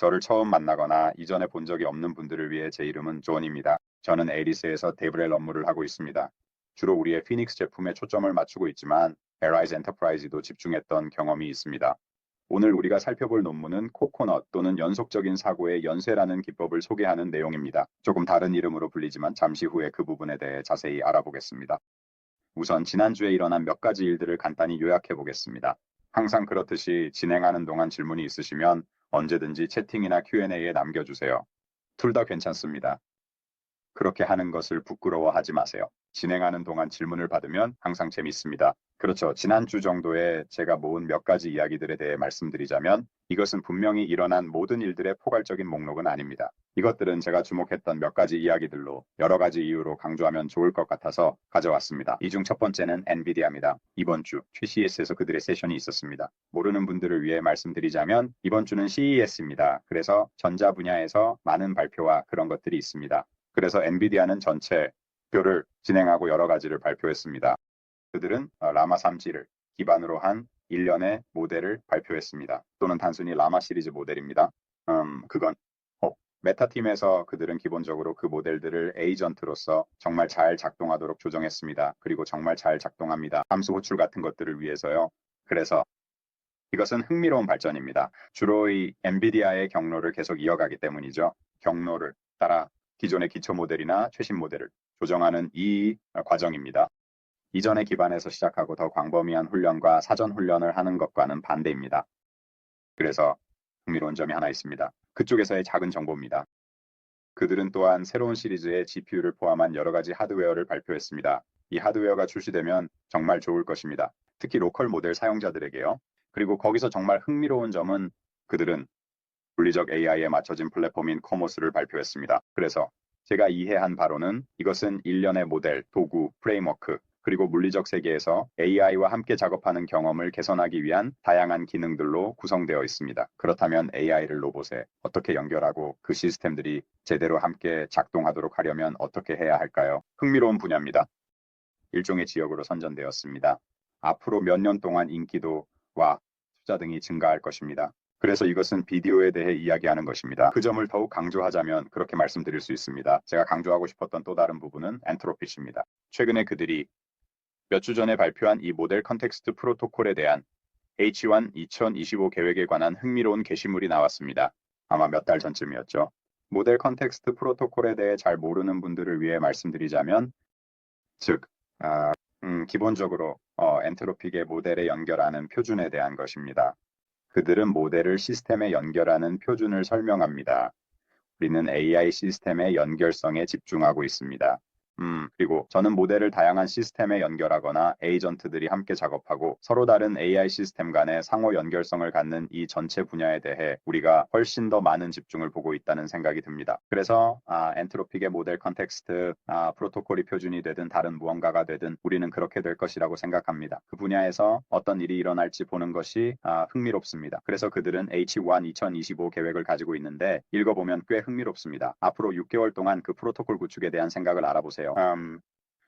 저를 처음 만나거나 이전에 본 적이 없는 분들을 위해 제 이름은 존입니다. 저는 에리스에서 데브렐 업무를 하고 있습니다. 주로 우리의 피닉스 제품에 초점을 맞추고 있지만 에라이즈 엔터프라이즈도 집중했던 경험이 있습니다. 오늘 우리가 살펴볼 논문은 코코넛 또는 연속적인 사고의 연쇄라는 기법을 소개하는 내용입니다. 조금 다른 이름으로 불리지만 잠시 후에 그 부분에 대해 자세히 알아보겠습니다. 우선 지난주에 일어난 몇 가지 일들을 간단히 요약해 보겠습니다. 항상 그렇듯이 진행하는 동안 질문이 있으시면 언제든지 채팅이나 Q&A에 남겨주세요. 둘 다 괜찮습니다. 그렇게 하는 것을 부끄러워하지 마세요. 진행하는 동안 질문을 받으면 항상 재밌습니다. 그렇죠. 지난주 정도에 제가 모은 몇 가지 이야기들에 대해 말씀드리자면 이것은 분명히 일어난 모든 일들의 포괄적인 목록은 아닙니다. 이것들은 제가 주목했던 몇 가지 이야기들로 여러 가지 이유로 강조하면 좋을 것 같아서 가져왔습니다. 이 중 첫 번째는 엔비디아입니다. 이번 주 CES에서 그들의 세션이 있었습니다. 모르는 분들을 위해 말씀드리자면 이번 주는 CES입니다. 그래서 전자 분야에서 많은 발표와 그런 것들이 있습니다. 그래서 엔비디아는 전체 표를 진행하고 여러 가지를 발표했습니다. 그들은 어, 라마 3G를 기반으로 한 일련의 모델을 발표했습니다. 또는 단순히 라마 시리즈 모델입니다. 음, 그건 어, 메타팀에서 그들은 기본적으로 그 모델들을 에이전트로서 정말 잘 작동하도록 조정했습니다. 그리고 정말 잘 작동합니다. 함수 호출 같은 것들을 위해서요. 그래서 이것은 흥미로운 발전입니다. 주로 이 엔비디아의 경로를 계속 이어가기 때문이죠. 경로를 따라 기존의 기초 모델이나 최신 모델을 조정하는 이 과정입니다. 이전의 기반에서 시작하고 더 광범위한 훈련과 사전 훈련을 하는 것과는 반대입니다. 그래서 흥미로운 점이 하나 있습니다. 그쪽에서의 작은 정보입니다. 그들은 또한 새로운 시리즈의 GPU를 포함한 여러 가지 하드웨어를 발표했습니다. 이 하드웨어가 출시되면 정말 좋을 것입니다. 특히 로컬 모델 사용자들에게요. 그리고 거기서 정말 흥미로운 점은 그들은 물리적 AI에 맞춰진 플랫폼인 코모스를 발표했습니다. 그래서 제가 이해한 바로는 이것은 일련의 모델, 도구, 프레임워크, 그리고 물리적 세계에서 AI와 함께 작업하는 경험을 개선하기 위한 다양한 기능들로 구성되어 있습니다. 그렇다면 AI를 로봇에 어떻게 연결하고 그 시스템들이 제대로 함께 작동하도록 하려면 어떻게 해야 할까요? 흥미로운 분야입니다. 일종의 지역으로 선전되었습니다. 앞으로 몇 년 동안 인기도와 투자 등이 증가할 것입니다. 그래서 이것은 비디오에 대해 이야기하는 것입니다. 그 점을 더욱 강조하자면 그렇게 말씀드릴 수 있습니다. 제가 강조하고 싶었던 또 다른 부분은 엔트로피시입니다. 최근에 그들이 몇 주 전에 발표한 이 모델 컨텍스트 프로토콜에 대한 H1 2025 계획에 관한 흥미로운 게시물이 나왔습니다. 아마 몇 달 전쯤이었죠. 모델 컨텍스트 프로토콜에 대해 잘 모르는 분들을 위해 말씀드리자면 즉 아, 음, 기본적으로 어, 엔트로픽의 모델에 연결하는 표준에 대한 것입니다. 그들은 모델을 시스템에 연결하는 표준을 설명합니다. 우리는 AI 시스템의 연결성에 집중하고 있습니다. 음, 그리고 저는 모델을 다양한 시스템에 연결하거나 에이전트들이 함께 작업하고 서로 다른 AI 시스템 간의 상호 연결성을 갖는 이 전체 분야에 대해 우리가 훨씬 더 많은 집중을 보고 있다는 생각이 듭니다. 그래서 아, 엔트로픽의 모델 컨텍스트, 아, 프로토콜이 표준이 되든 다른 무언가가 되든 우리는 그렇게 될 것이라고 생각합니다. 그 분야에서 어떤 일이 일어날지 보는 것이 아, 흥미롭습니다. 그래서 그들은 H1 2025 계획을 가지고 있는데 읽어보면 꽤 흥미롭습니다. 앞으로 6개월 동안 그 프로토콜 구축에 대한 생각을 알아보세요. 음,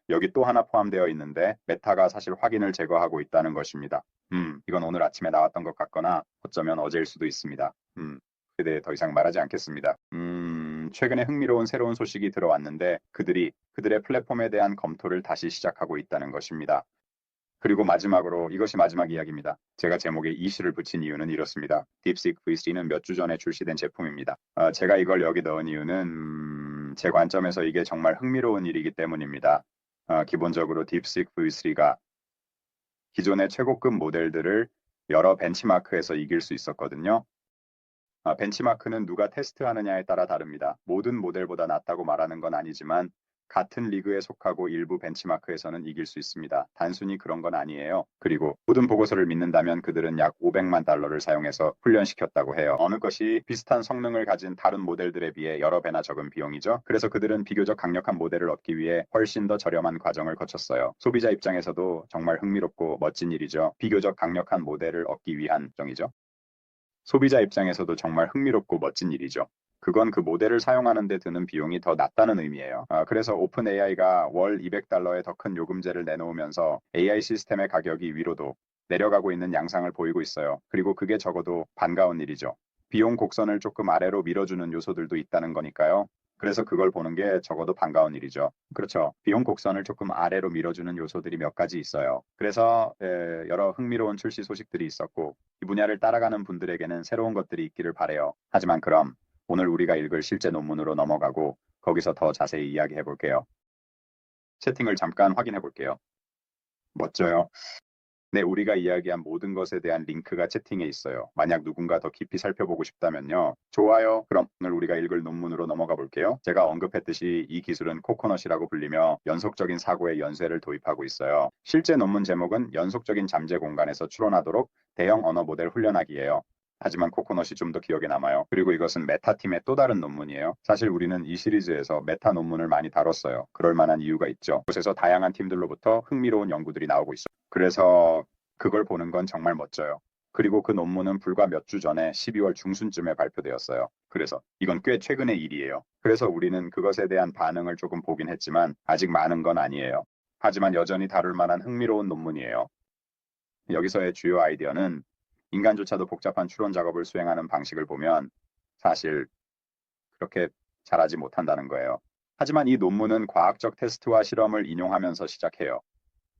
여기 또 하나 포함되어 있는데 메타가 사실 확인을 제거하고 있다는 것입니다. 음, 이건 오늘 아침에 나왔던 것 같거나 어쩌면 어제일 수도 있습니다. 음, 그에 대해 더 이상 말하지 않겠습니다. 음, 최근에 흥미로운 새로운 소식이 들어왔는데 그들이 그들의 플랫폼에 대한 검토를 다시 시작하고 있다는 것입니다. 그리고 마지막으로 이것이 마지막 이야기입니다. 제가 제목에 이 시를 붙인 이유는 이렇습니다. 딥식 V3는 몇 주 전에 출시된 제품입니다. 어, 제가 이걸 여기 넣은 이유는 음, 제 관점에서 이게 정말 흥미로운 일이기 때문입니다. 어, 기본적으로 딥식 V3가 기존의 최고급 모델들을 여러 벤치마크에서 이길 수 있었거든요. 아, 벤치마크는 누가 테스트하느냐에 따라 다릅니다. 모든 모델보다 낫다고 말하는 건 아니지만 같은 리그에 속하고 일부 벤치마크에서는 이길 수 있습니다. 단순히 그런 건 아니에요. 그리고 모든 보고서를 믿는다면 그들은 약 500만 달러를 사용해서 훈련시켰다고 해요. 어느 것이 비슷한 성능을 가진 다른 모델들에 비해 여러 배나 적은 비용이죠. 그래서 그들은 비교적 강력한 모델을 얻기 위해 훨씬 더 저렴한 과정을 거쳤어요. 소비자 입장에서도 정말 흥미롭고 멋진 일이죠. 비교적 강력한 모델을 얻기 위한 정이죠. 소비자 입장에서도 정말 흥미롭고 멋진 일이죠. 그건 그 모델을 사용하는 데 드는 비용이 더 낮다는 의미예요. 아, 그래서 오픈 AI가 월 200달러의 더 큰 요금제를 내놓으면서 AI 시스템의 가격이 위로도 내려가고 있는 양상을 보이고 있어요. 그리고 그게 적어도 반가운 일이죠. 비용 곡선을 조금 아래로 밀어주는 요소들도 있다는 거니까요. 그래서 그걸 보는 게 적어도 반가운 일이죠. 그렇죠. 비용 곡선을 조금 아래로 밀어주는 요소들이 몇 가지 있어요. 그래서 에, 여러 흥미로운 출시 소식들이 있었고 이 분야를 따라가는 분들에게는 새로운 것들이 있기를 바래요. 하지만 그럼 오늘 우리가 읽을 실제 논문으로 넘어가고 거기서 더 자세히 이야기해 볼게요. 채팅을 잠깐 확인해 볼게요. 멋져요. 네, 우리가 이야기한 모든 것에 대한 링크가 채팅에 있어요. 만약 누군가 더 깊이 살펴보고 싶다면요. 좋아요. 그럼 오늘 우리가 읽을 논문으로 넘어가 볼게요. 제가 언급했듯이 이 기술은 코코넛이라고 불리며 연속적인 사고의 연쇄를 도입하고 있어요. 실제 논문 제목은 연속적인 잠재 공간에서 추론하도록 대형 언어 모델 훈련하기예요. 하지만 코코넛이 좀 더 기억에 남아요. 그리고 이것은 메타팀의 또 다른 논문이에요. 사실 우리는 이 시리즈에서 메타 논문을 많이 다뤘어요. 그럴 만한 이유가 있죠. 곳에서 다양한 팀들로부터 흥미로운 연구들이 나오고 있어요. 그래서 그걸 보는 건 정말 멋져요. 그리고 그 논문은 불과 몇 주 전에 12월 중순쯤에 발표되었어요. 그래서 이건 꽤 최근의 일이에요. 그래서 우리는 그것에 대한 반응을 조금 보긴 했지만 아직 많은 건 아니에요. 하지만 여전히 다룰 만한 흥미로운 논문이에요. 여기서의 주요 아이디어는 인간조차도 복잡한 추론 작업을 수행하는 방식을 보면 사실 그렇게 잘하지 못한다는 거예요. 하지만 이 논문은 과학적 테스트와 실험을 인용하면서 시작해요.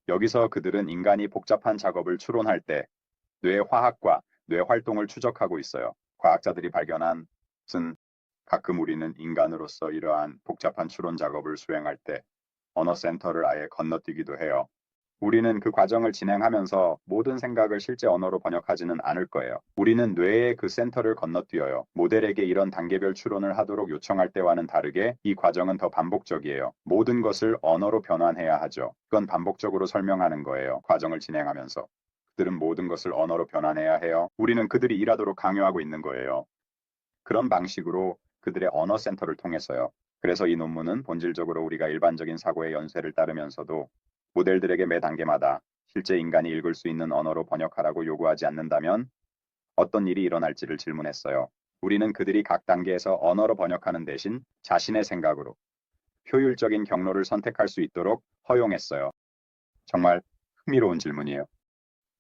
여기서 그들은 인간이 복잡한 작업을 추론할 때뇌 화학과 뇌 활동을 추적하고 있어요. 과학자들이 발견한 것은 가끔 우리는 인간으로서 이러한 복잡한 추론 작업을 수행할 때 언어 센터를 아예 건너뛰기도 해요. 우리는 그 과정을 진행하면서 모든 생각을 실제 언어로 번역하지는 않을 거예요. 우리는 뇌의 그 센터를 건너뛰어요. 모델에게 이런 단계별 추론을 하도록 요청할 때와는 다르게 이 과정은 더 반복적이에요. 모든 것을 언어로 변환해야 하죠. 그건 반복적으로 설명하는 거예요. 과정을 진행하면서. 그들은 모든 것을 언어로 변환해야 해요. 우리는 그들이 일하도록 강요하고 있는 거예요. 그런 방식으로 그들의 언어 센터를 통해서요. 그래서 이 논문은 본질적으로 우리가 일반적인 사고의 연쇄를 따르면서도 모델들에게 매 단계마다 실제 인간이 읽을 수 있는 언어로 번역하라고 요구하지 않는다면 어떤 일이 일어날지를 질문했어요. 우리는 그들이 각 단계에서 언어로 번역하는 대신 자신의 생각으로 효율적인 경로를 선택할 수 있도록 허용했어요. 정말 흥미로운 질문이에요.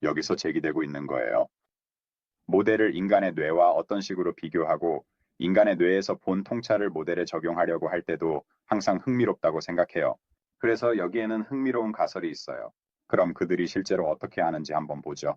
여기서 제기되고 있는 거예요. 모델을 인간의 뇌와 어떤 식으로 비교하고 인간의 뇌에서 본 통찰을 모델에 적용하려고 할 때도 항상 흥미롭다고 생각해요. 그래서 여기에는 흥미로운 가설이 있어요. 그럼 그들이 실제로 어떻게 하는지 한번 보죠.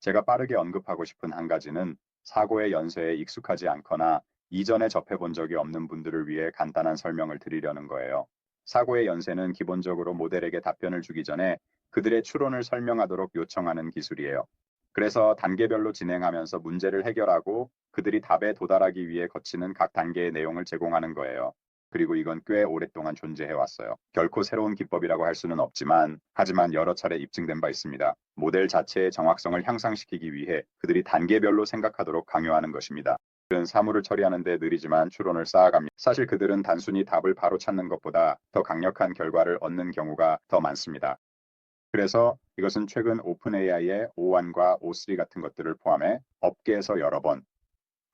제가 빠르게 언급하고 싶은 한 가지는 사고의 연쇄에 익숙하지 않거나 이전에 접해본 적이 없는 분들을 위해 간단한 설명을 드리려는 거예요. 사고의 연쇄는 기본적으로 모델에게 답변을 주기 전에 그들의 추론을 설명하도록 요청하는 기술이에요. 그래서 단계별로 진행하면서 문제를 해결하고 그들이 답에 도달하기 위해 거치는 각 단계의 내용을 제공하는 거예요. 그리고 이건 꽤 오랫동안 존재해 왔어요. 결코 새로운 기법이라고 할 수는 없지만 하지만 여러 차례 입증된 바 있습니다. 모델 자체의 정확성을 향상시키기 위해 그들이 단계별로 생각하도록 강요하는 것입니다. 그들은 사물을 처리하는데 느리지만 추론을 쌓아갑니다. 사실 그들은 단순히 답을 바로 찾는 것보다 더 강력한 결과를 얻는 경우가 더 많습니다. 그래서 이것은 최근 오픈AI의 O1과 O3 같은 것들을 포함해 업계에서 여러 번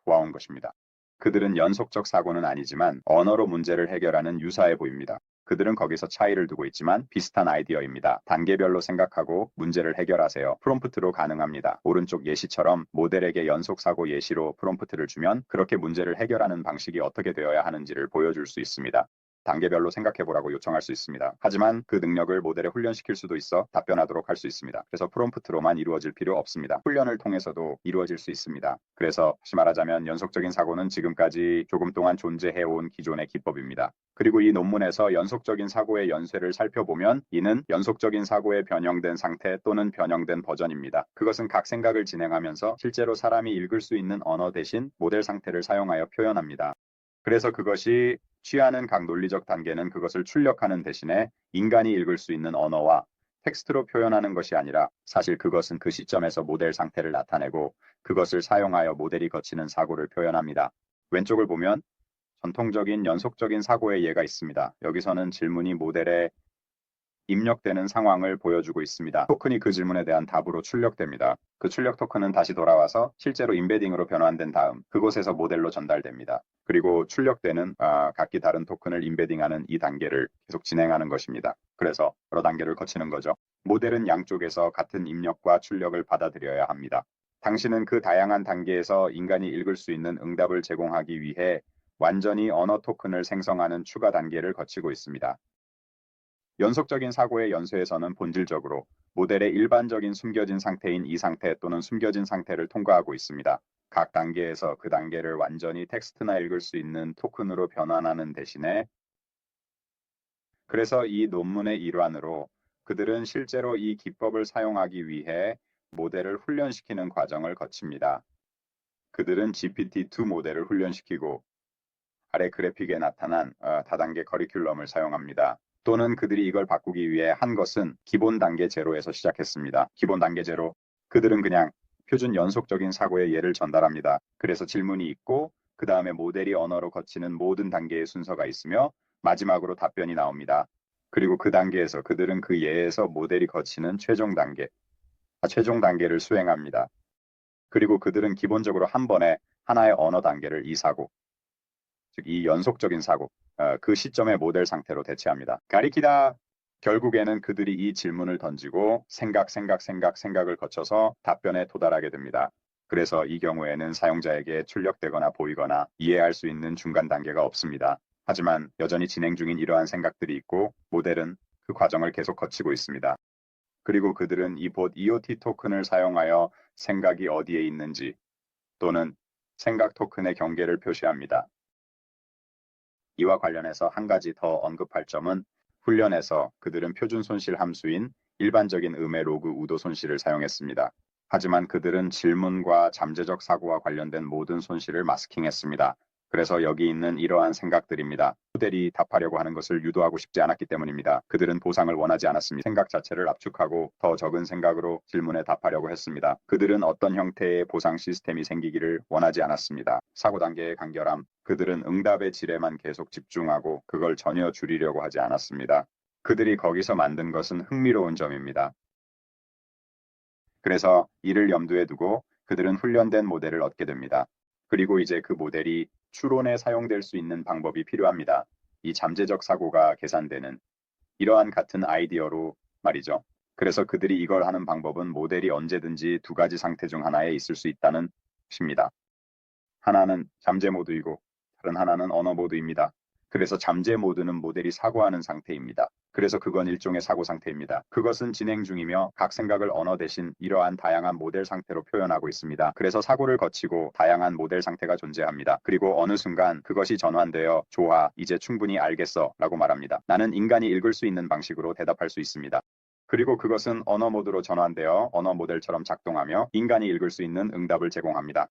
보아온 것입니다. 그들은 연속적 사고는 아니지만 언어로 문제를 해결하는 유사해 보입니다. 그들은 거기서 차이를 두고 있지만 비슷한 아이디어입니다. 단계별로 생각하고 문제를 해결하세요. 프롬프트로 가능합니다. 오른쪽 예시처럼 모델에게 연속 사고 예시로 프롬프트를 주면 그렇게 문제를 해결하는 방식이 어떻게 되어야 하는지를 보여줄 수 있습니다. 단계별로 생각해 보라고 요청할 수 있습니다. 하지만 그 능력을 모델에 훈련시킬 수도 있어 답변하도록 할 수 있습니다. 그래서 프롬프트로만 이루어질 필요 없습니다. 훈련을 통해서도 이루어질 수 있습니다. 그래서 다시 말하자면 연속적인 사고는 지금까지 조금 동안 존재해온 기존의 기법입니다. 그리고 이 논문에서 연속적인 사고의 연쇄를 살펴보면 이는 연속적인 사고에 변형된 상태 또는 변형된 버전입니다. 그것은 각 생각을 진행하면서 실제로 사람이 읽을 수 있는 언어 대신 모델 상태를 사용하여 표현합니다. 그래서 그것이 취하는 각 논리적 단계는 그것을 출력하는 대신에 인간이 읽을 수 있는 언어와 텍스트로 표현하는 것이 아니라 사실 그것은 그 시점에서 모델 상태를 나타내고 그것을 사용하여 모델이 거치는 사고를 표현합니다. 왼쪽을 보면 전통적인 연속적인 사고의 예가 있습니다. 여기서는 질문이 모델에 입력되는 상황을 보여주고 있습니다. 토큰이 그 질문에 대한 답으로 출력됩니다. 그 출력 토큰은 다시 돌아와서 실제로 인베딩으로 변환된 다음 그곳에서 모델로 전달됩니다. 그리고 출력되는 아, 각기 다른 토큰을 인베딩하는 이 단계를 계속 진행하는 것입니다. 그래서 여러 단계를 거치는 거죠. 모델은 양쪽에서 같은 입력과 출력을 받아들여야 합니다. 당신은 그 다양한 단계에서 인간이 읽을 수 있는 응답을 제공하기 위해 완전히 언어 토큰을 생성하는 추가 단계를 거치고 있습니다. 연속적인 사고의 연쇄에서는 본질적으로 모델의 일반적인 숨겨진 상태인 이 상태 또는 숨겨진 상태를 통과하고 있습니다. 각 단계에서 그 단계를 완전히 텍스트나 읽을 수 있는 토큰으로 변환하는 대신에 그래서 이 논문의 일환으로 그들은 실제로 이 기법을 사용하기 위해 모델을 훈련시키는 과정을 거칩니다. 그들은 GPT-2 모델을 훈련시키고 아래 그래픽에 나타난 어, 다단계 커리큘럼을 사용합니다. 또는 그들이 이걸 바꾸기 위해 한 것은 기본 단계 제로에서 시작했습니다. 기본 단계 제로. 그들은 그냥 표준 연속적인 사고의 예를 전달합니다. 그래서 질문이 있고 그 다음에 모델이 언어로 거치는 모든 단계의 순서가 있으며 마지막으로 답변이 나옵니다. 그리고 그 단계에서 그들은 그 예에서 모델이 거치는 최종 단계, 아, 최종 단계를 수행합니다. 그리고 그들은 기본적으로 한 번에 하나의 언어 단계를 이 사고, 즉 이 연속적인 사고, 어, 그 시점의 모델 상태로 대체합니다. 가리키다. 결국에는 그들이 이 질문을 던지고 생각, 생각, 생각, 생각을 거쳐서 답변에 도달하게 됩니다. 그래서 이 경우에는 사용자에게 출력되거나 보이거나 이해할 수 있는 중간 단계가 없습니다. 하지만 여전히 진행 중인 이러한 생각들이 있고 모델은 그 과정을 계속 거치고 있습니다. 그리고 그들은 이봇 EOT 토큰을 사용하여 생각이 어디에 있는지 또는 생각 토큰의 경계를 표시합니다. 이와 관련해서 한 가지 더 언급할 점은 훈련에서 그들은 표준 손실 함수인 일반적인 음의 로그 우도 손실을 사용했습니다. 하지만 그들은 질문과 잠재적 사고와 관련된 모든 손실을 마스킹했습니다. 그래서 여기 있는 이러한 생각들입니다. 모델이 답하려고 하는 것을 유도하고 싶지 않았기 때문입니다. 그들은 보상을 원하지 않았습니다. 생각 자체를 압축하고 더 적은 생각으로 질문에 답하려고 했습니다. 그들은 어떤 형태의 보상 시스템이 생기기를 원하지 않았습니다. 사고 단계의 간결함, 그들은 응답의 질에만 계속 집중하고 그걸 전혀 줄이려고 하지 않았습니다. 그들이 거기서 만든 것은 흥미로운 점입니다. 그래서 이를 염두에 두고 그들은 훈련된 모델을 얻게 됩니다. 그리고 이제 그 모델이 추론에 사용될 수 있는 방법이 필요합니다. 이 잠재적 사고가 계산되는 이러한 같은 아이디어로 말이죠. 그래서 그들이 이걸 하는 방법은 모델이 언제든지 두 가지 상태 중 하나에 있을 수 있다는 것입니다. 하나는 잠재 모드이고 다른 하나는 언어 모드입니다. 그래서 잠재 모드는 모델이 사고하는 상태입니다. 그래서 그건 일종의 사고 상태입니다. 그것은 진행 중이며 각 생각을 언어 대신 이러한 다양한 모델 상태로 표현하고 있습니다. 그래서 사고를 거치고 다양한 모델 상태가 존재합니다. 그리고 어느 순간 그것이 전환되어 좋아, 이제 충분히 알겠어 라고 말합니다. 나는 인간이 읽을 수 있는 방식으로 대답할 수 있습니다. 그리고 그것은 언어 모드로 전환되어 언어 모델처럼 작동하며 인간이 읽을 수 있는 응답을 제공합니다.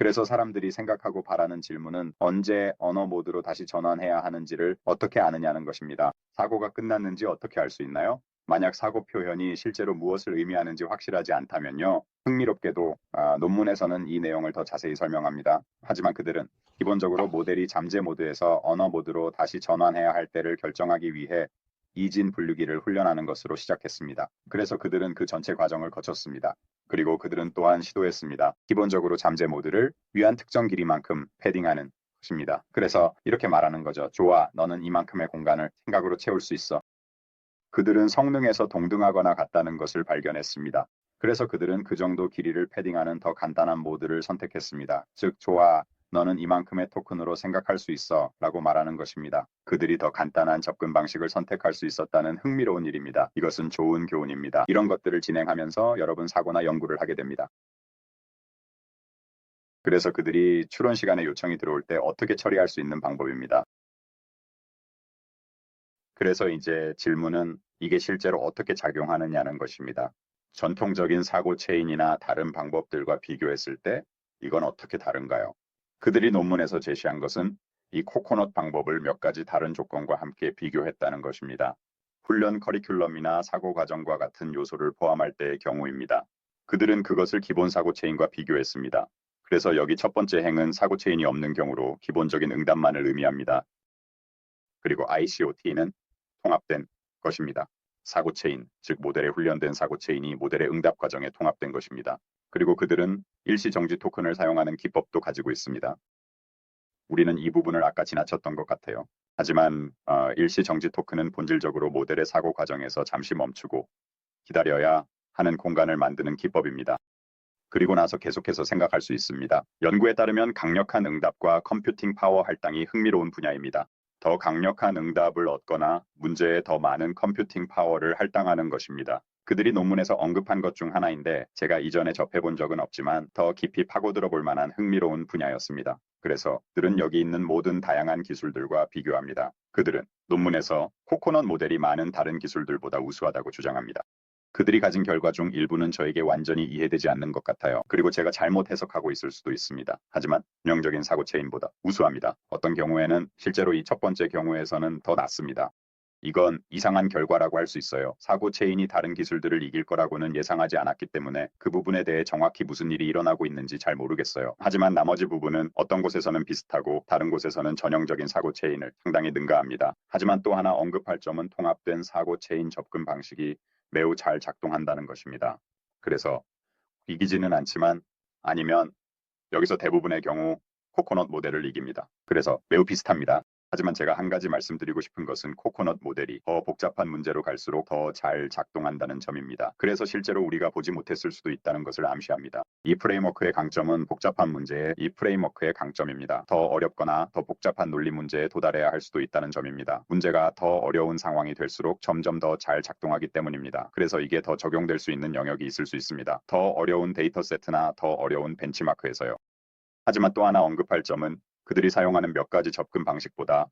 그래서 사람들이 생각하고 바라는 질문은 언제 언어 모드로 다시 전환해야 하는지를 어떻게 아느냐는 것입니다. 사고가 끝났는지 어떻게 알 수 있나요? 만약 사고 표현이 실제로 무엇을 의미하는지 확실하지 않다면요. 흥미롭게도 아, 논문에서는 이 내용을 더 자세히 설명합니다. 하지만 그들은 기본적으로 모델이 잠재 모드에서 언어 모드로 다시 전환해야 할 때를 결정하기 위해 이진 분류기를 훈련하는 것으로 시작했습니다. 그래서 그들은 그 전체 과정을 거쳤습니다. 그리고 그들은 또한 시도했습니다. 기본적으로 잠재 모드를 위한 특정 길이만큼 패딩하는 것입니다. 그래서 이렇게 말하는 거죠. 좋아, 너는 이만큼의 공간을 생각으로 채울 수 있어. 그들은 성능에서 동등하거나 같다는 것을 발견했습니다. 그래서 그들은 그 정도 길이를 패딩하는 더 간단한 모드를 선택했습니다. 즉, 좋아, 너는 이만큼의 토큰으로 생각할 수 있어 라고 말하는 것입니다. 그들이 더 간단한 접근 방식을 선택할 수 있었다는 흥미로운 일입니다. 이것은 좋은 교훈입니다. 이런 것들을 진행하면서 여러분 사고나 연구를 하게 됩니다. 그래서 그들이 추론 시간에 요청이 들어올 때 어떻게 처리할 수 있는 방법입니다. 그래서 이제 질문은 이게 실제로 어떻게 작용하느냐는 것입니다. 전통적인 사고 체인이나 다른 방법들과 비교했을 때 이건 어떻게 다른가요? 그들이 논문에서 제시한 것은 이 코코넛 방법을 몇 가지 다른 조건과 함께 비교했다는 것입니다. 훈련 커리큘럼이나 사고 과정과 같은 요소를 포함할 때의 경우입니다. 그들은 그것을 기본 사고 체인과 비교했습니다. 그래서 여기 첫 번째 행은 사고 체인이 없는 경우로 기본적인 응답만을 의미합니다. 그리고 ICOT는 통합된 것입니다. 사고 체인, 즉 모델에 훈련된 사고 체인이 모델의 응답 과정에 통합된 것입니다. 그리고 그들은 일시 정지 토큰을 사용하는 기법도 가지고 있습니다. 우리는 이 부분을 아까 지나쳤던 것 같아요. 하지만 어, 일시 정지 토큰은 본질적으로 모델의 사고 과정에서 잠시 멈추고 기다려야 하는 공간을 만드는 기법입니다. 그리고 나서 계속해서 생각할 수 있습니다. 연구에 따르면 강력한 응답과 컴퓨팅 파워 할당이 흥미로운 분야입니다. 더 강력한 응답을 얻거나 문제에 더 많은 컴퓨팅 파워를 할당하는 것입니다. 그들이 논문에서 언급한 것 중 하나인데 제가 이전에 접해본 적은 없지만 더 깊이 파고들어 볼 만한 흥미로운 분야였습니다. 그래서 그들은 여기 있는 모든 다양한 기술들과 비교합니다. 그들은 논문에서 코코넛 모델이 많은 다른 기술들보다 우수하다고 주장합니다. 그들이 가진 결과 중 일부는 저에게 완전히 이해되지 않는 것 같아요. 그리고 제가 잘못 해석하고 있을 수도 있습니다. 하지만 전형적인 사고 체인보다 우수합니다. 어떤 경우에는 실제로 이 첫 번째 경우에서는 더 낫습니다. 이건 이상한 결과라고 할 수 있어요. 사고 체인이 다른 기술들을 이길 거라고는 예상하지 않았기 때문에 그 부분에 대해 정확히 무슨 일이 일어나고 있는지 잘 모르겠어요. 하지만 나머지 부분은 어떤 곳에서는 비슷하고 다른 곳에서는 전형적인 사고 체인을 상당히 능가합니다. 하지만 또 하나 언급할 점은 통합된 사고 체인 접근 방식이 매우 잘 작동한다는 것입니다. 그래서 이기지는 않지만 아니면 여기서 대부분의 경우 코코넛 모델을 이깁니다. 그래서 매우 비슷합니다. 하지만 제가 한 가지 말씀드리고 싶은 것은 코코넛 모델이 더 복잡한 문제로 갈수록 더 잘 작동한다는 점입니다. 그래서 실제로 우리가 보지 못했을 수도 있다는 것을 암시합니다. 이 프레임워크의 강점은 복잡한 문제에 이 프레임워크의 강점입니다. 더 어렵거나 더 복잡한 논리 문제에 도달해야 할 수도 있다는 점입니다. 문제가 더 어려운 상황이 될수록 점점 더 잘 작동하기 때문입니다. 그래서 이게 더 적용될 수 있는 영역이 있을 수 있습니다. 더 어려운 데이터 세트나 더 어려운 벤치마크에서요. 하지만 또 하나 언급할 점은 그들이 사용하는 몇 가지 접근 방식보다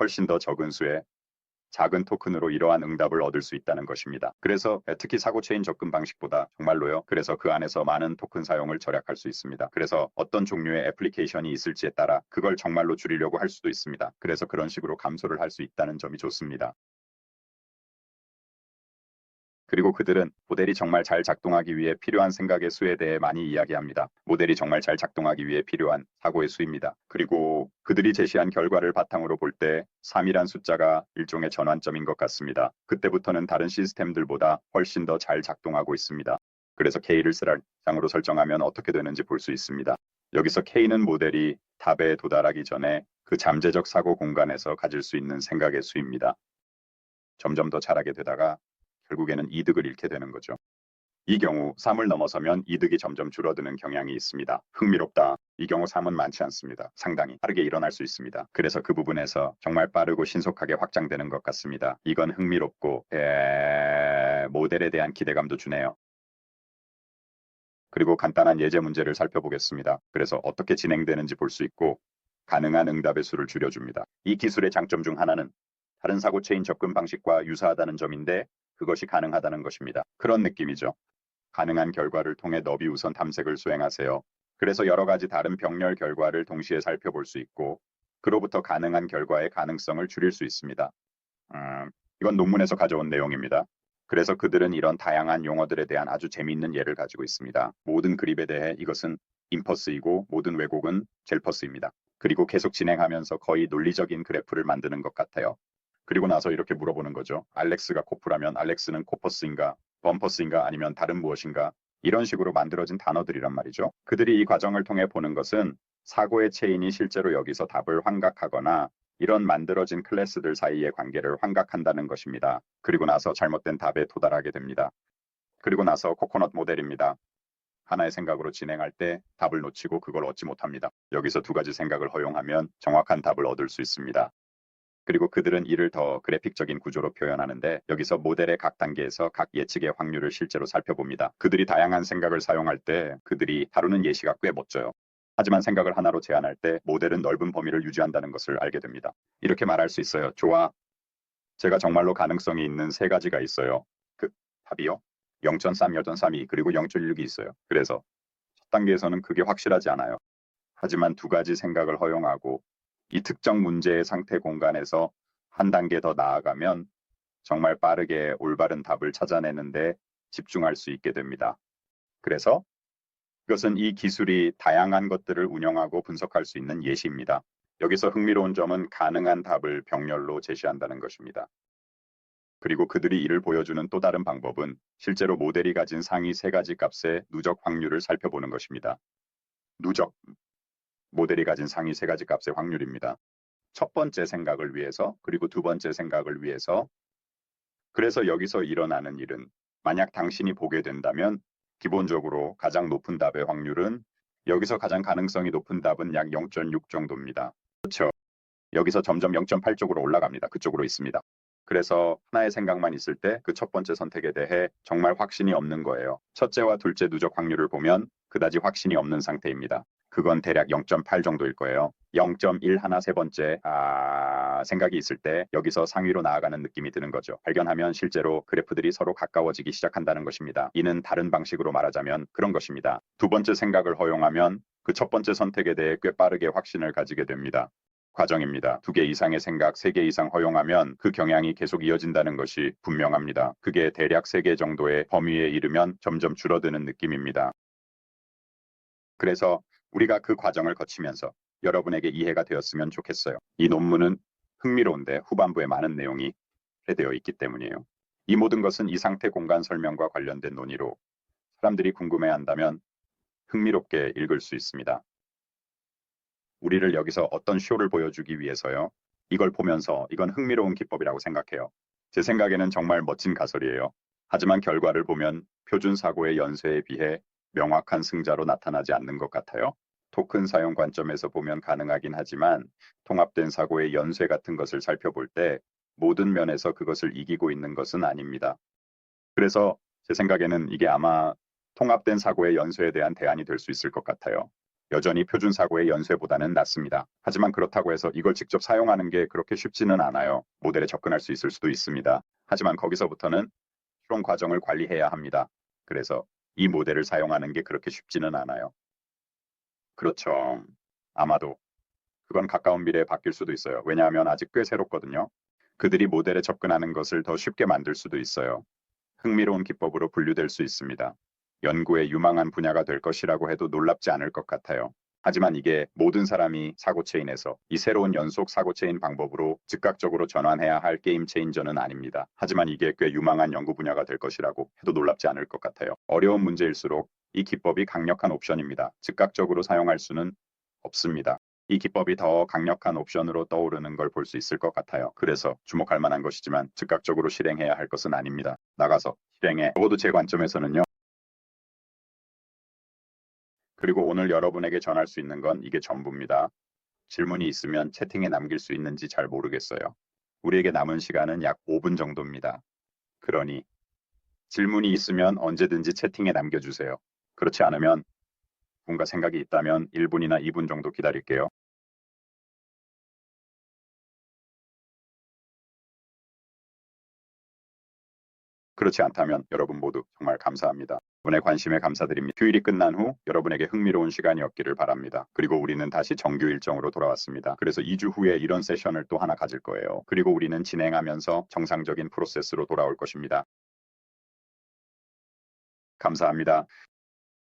훨씬 더 적은 수의 작은 토큰으로 이러한 응답을 얻을 수 있다는 것입니다. 그래서 특히 사고 체인 접근 방식보다 정말로요. 그래서 그 안에서 많은 토큰 사용을 절약할 수 있습니다. 그래서 어떤 종류의 애플리케이션이 있을지에 따라 그걸 정말로 줄이려고 할 수도 있습니다. 그래서 그런 식으로 감소를 할 수 있다는 점이 좋습니다. 그리고 그들은 모델이 정말 잘 작동하기 위해 필요한 생각의 수에 대해 많이 이야기합니다. 모델이 정말 잘 작동하기 위해 필요한 사고의 수입니다. 그리고 그들이 제시한 결과를 바탕으로 볼 때 3이란 숫자가 일종의 전환점인 것 같습니다. 그때부터는 다른 시스템들보다 훨씬 더 잘 작동하고 있습니다. 그래서 K를 쓰랄장으로 설정하면 어떻게 되는지 볼 수 있습니다. 여기서 K는 모델이 답에 도달하기 전에 그 잠재적 사고 공간에서 가질 수 있는 생각의 수입니다. 점점 더 잘하게 되다가 결국에는 이득을 잃게 되는 거죠. 이 경우 3을 넘어서면 이득이 점점 줄어드는 경향이 있습니다. 흥미롭다. 이 경우 3은 많지 않습니다. 상당히 빠르게 일어날 수 있습니다. 그래서 그 부분에서 정말 빠르고 신속하게 확장되는 것 같습니다. 이건 흥미롭고 에... 모델에 대한 기대감도 주네요. 그리고 간단한 예제 문제를 살펴보겠습니다. 그래서 어떻게 진행되는지 볼 수 있고 가능한 응답의 수를 줄여줍니다. 이 기술의 장점 중 하나는 다른 사고 체인 접근 방식과 유사하다는 점인데 그것이 가능하다는 것입니다. 그런 느낌이죠. 가능한 결과를 통해 너비 우선 탐색을 수행하세요. 그래서 여러 가지 다른 병렬 결과를 동시에 살펴볼 수 있고 그로부터 가능한 결과의 가능성을 줄일 수 있습니다. 음, 이건 논문에서 가져온 내용입니다. 그래서 그들은 이런 다양한 용어들에 대한 아주 재미있는 예를 가지고 있습니다. 모든 그립에 대해 이것은 인퍼스이고 모든 왜곡은 젤퍼스입니다. 그리고 계속 진행하면서 거의 논리적인 그래프를 만드는 것 같아요. 그리고 나서 이렇게 물어보는 거죠. 알렉스가 코프라면 알렉스는 코퍼스인가, 범퍼스인가 아니면 다른 무엇인가 이런 식으로 만들어진 단어들이란 말이죠. 그들이 이 과정을 통해 보는 것은 사고의 체인이 실제로 여기서 답을 환각하거나 이런 만들어진 클래스들 사이의 관계를 환각한다는 것입니다. 그리고 나서 잘못된 답에 도달하게 됩니다. 그리고 나서 코코넛 모델입니다. 하나의 생각으로 진행할 때 답을 놓치고 그걸 얻지 못합니다. 여기서 두 가지 생각을 허용하면 정확한 답을 얻을 수 있습니다. 그리고 그들은 이를 더 그래픽적인 구조로 표현하는데 여기서 모델의 각 단계에서 각 예측의 확률을 실제로 살펴봅니다. 그들이 다양한 생각을 사용할 때 그들이 다루는 예시가 꽤 멋져요. 하지만 생각을 하나로 제한할 때 모델은 넓은 범위를 유지한다는 것을 알게 됩니다. 이렇게 말할 수 있어요. 좋아. 제가 정말로 가능성이 있는 세 가지가 있어요. 그 답이요. 0.3, 0.32 그리고 0.16이 있어요. 그래서 첫 단계에서는 그게 확실하지 않아요. 하지만 두 가지 생각을 허용하고 이 특정 문제의 상태 공간에서 한 단계 더 나아가면 정말 빠르게 올바른 답을 찾아내는데 집중할 수 있게 됩니다. 그래서 이것은 이 기술이 다양한 것들을 운영하고 분석할 수 있는 예시입니다. 여기서 흥미로운 점은 가능한 답을 병렬로 제시한다는 것입니다. 그리고 그들이 이를 보여주는 또 다른 방법은 실제로 모델이 가진 상위 세 가지 값의 누적 확률을 살펴보는 것입니다. 누적, 모델이 가진 상위 세 가지 값의 확률입니다. 첫 번째 생각을 위해서 그리고 두 번째 생각을 위해서 그래서 여기서 일어나는 일은 만약 당신이 보게 된다면 기본적으로 가장 높은 답의 확률은 여기서 가장 가능성이 높은 답은 약 0.6 정도입니다. 그렇죠. 여기서 점점 0.8 쪽으로 올라갑니다. 그쪽으로 있습니다. 그래서 하나의 생각만 있을 때 그 첫 번째 선택에 대해 정말 확신이 없는 거예요. 첫째와 둘째 누적 확률을 보면 그다지 확신이 없는 상태입니다. 그건 대략 0.8 정도일 거예요. 0.1 하나 세 번째 아 생각이 있을 때 여기서 상위로 나아가는 느낌이 드는 거죠. 발견하면 실제로 그래프들이 서로 가까워지기 시작한다는 것입니다. 이는 다른 방식으로 말하자면 그런 것입니다. 두 번째 생각을 허용하면 그 첫 번째 선택에 대해 꽤 빠르게 확신을 가지게 됩니다. 과정입니다. 두 개 이상의 생각, 세 개 이상 허용하면 그 경향이 계속 이어진다는 것이 분명합니다. 그게 대략 세 개 정도의 범위에 이르면 점점 줄어드는 느낌입니다. 그래서 우리가 그 과정을 거치면서 여러분에게 이해가 되었으면 좋겠어요. 이 논문은 흥미로운데 후반부에 많은 내용이 되어 있기 때문이에요. 이 모든 것은 이 상태 공간 설명과 관련된 논의로 사람들이 궁금해한다면 흥미롭게 읽을 수 있습니다. 우리를 여기서 어떤 쇼를 보여주기 위해서요. 이걸 보면서 이건 흥미로운 기법이라고 생각해요. 제 생각에는 정말 멋진 가설이에요. 하지만 결과를 보면 표준 사고의 연쇄에 비해 명확한 승자로 나타나지 않는 것 같아요. 토큰 사용 관점에서 보면 가능하긴 하지만 통합된 사고의 연쇄 같은 것을 살펴볼 때 모든 면에서 그것을 이기고 있는 것은 아닙니다. 그래서 제 생각에는 이게 아마 통합된 사고의 연쇄에 대한 대안이 될 수 있을 것 같아요. 여전히 표준 사고의 연쇄보다는 낫습니다. 하지만 그렇다고 해서 이걸 직접 사용하는 게 그렇게 쉽지는 않아요. 모델에 접근할 수 있을 수도 있습니다. 하지만 거기서부터는 추론 과정을 관리해야 합니다. 그래서 이 모델을 사용하는 게 그렇게 쉽지는 않아요. 그렇죠. 아마도 그건 가까운 미래에 바뀔 수도 있어요. 왜냐하면 아직 꽤 새롭거든요. 그들이 모델에 접근하는 것을 더 쉽게 만들 수도 있어요. 흥미로운 기법으로 분류될 수 있습니다. 연구의 유망한 분야가 될 것이라고 해도 놀랍지 않을 것 같아요. 하지만 이게 모든 사람이 사고체인에서 이 새로운 연속 사고체인 방법으로 즉각적으로 전환해야 할 게임 체인저는 아닙니다. 하지만 이게 꽤 유망한 연구 분야가 될 것이라고 해도 놀랍지 않을 것 같아요. 어려운 문제일수록 이 기법이 강력한 옵션입니다. 즉각적으로 사용할 수는 없습니다. 이 기법이 더 강력한 옵션으로 떠오르는 걸 볼 수 있을 것 같아요. 그래서 주목할 만한 것이지만 즉각적으로 실행해야 할 것은 아닙니다. 나가서 실행해. 적어도 제 관점에서는요. 그리고 오늘 여러분에게 전할 수 있는 건 이게 전부입니다. 질문이 있으면 채팅에 남길 수 있는지 잘 모르겠어요. 우리에게 남은 시간은 약 5분 정도입니다. 그러니 질문이 있으면 언제든지 채팅에 남겨주세요. 그렇지 않으면 뭔가 생각이 있다면 1분이나 2분 정도 기다릴게요. 그렇지 않다면 여러분 모두 정말 감사합니다. 여러분의 관심에 감사드립니다. 휴일이 끝난 후 여러분에게 흥미로운 시간이었기를 바랍니다. 그리고 우리는 다시 정규 일정으로 돌아왔습니다. 그래서 2주 후에 이런 세션을 또 하나 가질 거예요. 그리고 우리는 진행하면서 정상적인 프로세스로 돌아올 것입니다. 감사합니다.